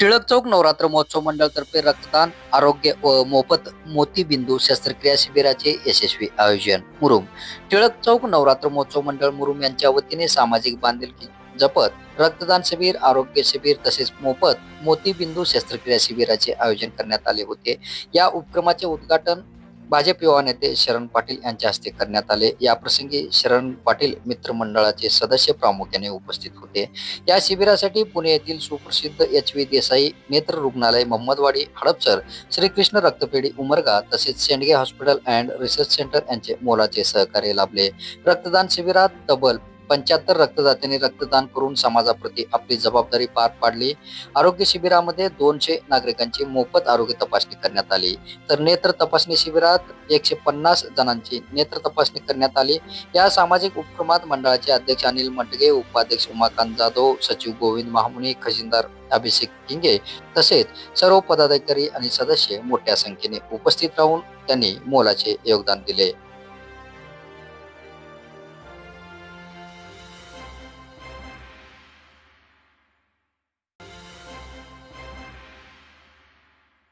टिळक चौक नवरात्र महोत्सव मंडळतर्फे रक्तदान आरोग्य व मोफत मोतीबिंदू शस्त्रक्रिया शिबिराचे यशस्वी आयोजन मुरुम. टिळक चौक नवरात्र महोत्सव मंडळ मुरुम यांच्या वतीने सामाजिक बांधिलकी जपत रक्तदान शिबिर आरोग्य शिबिर तसेच मोफत मोतीबिंदू शस्त्रक्रिया शिबिराचे आयोजन करण्यात आले होते. या उपक्रमाचे उद्घाटन भाजप युवा नेते शरण पाटील यांच्या हस्ते करण्यात आले. या प्रसंगी शरण पाटील मित्रमंडळाचे सदस्य प्रामुख्याने उपस्थित होते. या शिबिरासाठी पुणे येथील सुप्रसिद्ध एच व्ही देसाई नेत्र रुग्णालय मोहम्मदवाडी हडपसर श्रीकृष्ण रक्तपेढी उमरगा तसेच Sendge hospital and research centre यांचे मोलाचे सहकार्य लाभले. रक्तदान शिबिरात तब्बल पंच्याहत्तर रक्तदात्यांनी रक्तदान करून समाजाप्रती आपली जबाबदारी पार पाडली. आरोग्य शिबिरामध्ये दोनशे नागरिकांची मोफत आरोग्य तपासणी करण्यात आली. तर नेत्र तपासणी शिबिरात एकशे पन्नास जणांची नेत्र तपासणी करण्यात आली. या सामाजिक उपक्रमात मंडळाचे अध्यक्ष अनिल मंडगे उपाध्यक्ष उमाकांत जाधव सचिव गोविंद महामुनी खजिनदार अभिषेक किंगे तसेच सर्व पदाधिकारी आणि सदस्य मोठ्या संख्येने उपस्थित राहून त्यांनी मोलाचे योगदान दिले.